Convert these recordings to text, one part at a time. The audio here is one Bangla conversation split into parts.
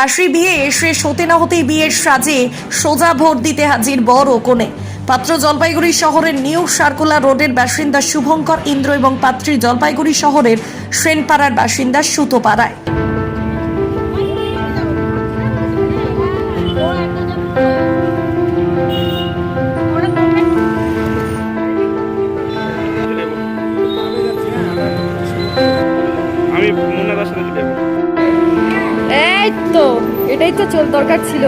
বাসি বিয়ে শেষ হতে না হতেই বিয়ের সাজে সোজা ভোট দিতে হাজির বড় কোণে। পাত্র জলপাইগুড়ি শহরের নিউ সার্কুলার রোডের বাসিন্দা শুভঙ্কর ইন্দ্র এবং পাত্রী জলপাইগুড়ি শহরের সেনপাড়ার বাসিন্দা সুতোপাড়ায়। আমি মুন্নাদার সাথে চলে তো এটাই তো চল দরকার ছিল।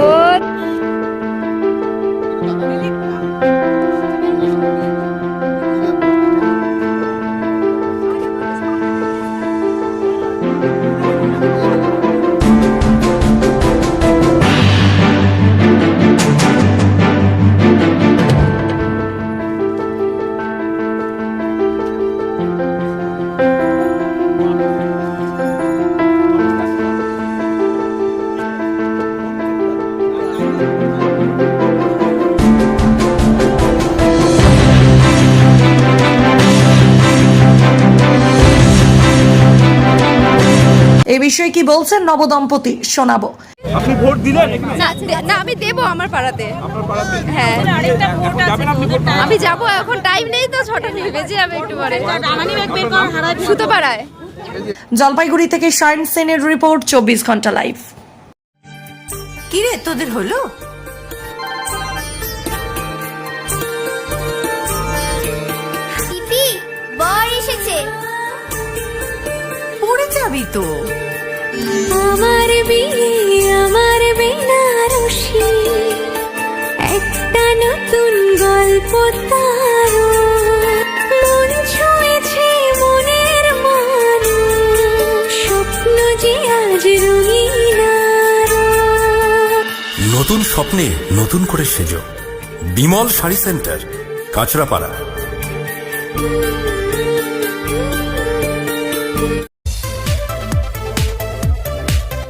ও এ বিষয়ে কি বলছেন নবদম্পতি? শোনাবো। আপনি ভোট দিলেন? না না আমি দেবো আমার পাড়াতে। আপনার পাড়াতে? হ্যাঁ। আমি যাব এখন টাইম নেই তো ছটা বেজে যাবে একটু পরে। সুতো পাড়ায় জলপাইগুড়ি থেকে শায়ন সেনের রিপোর্ট চব্বিশ ঘণ্টা লাইভ। কিরে তোদের হলো? দিদি বর এসেছে। পড়ে যাবি তো। আমার আমার একটা নতুন গল্প স্বপ্ন নতুন স্বপ্নে নতুন করে সেজ। বিমল শাড়ি সেন্টার, কাঁচরাপাড়া।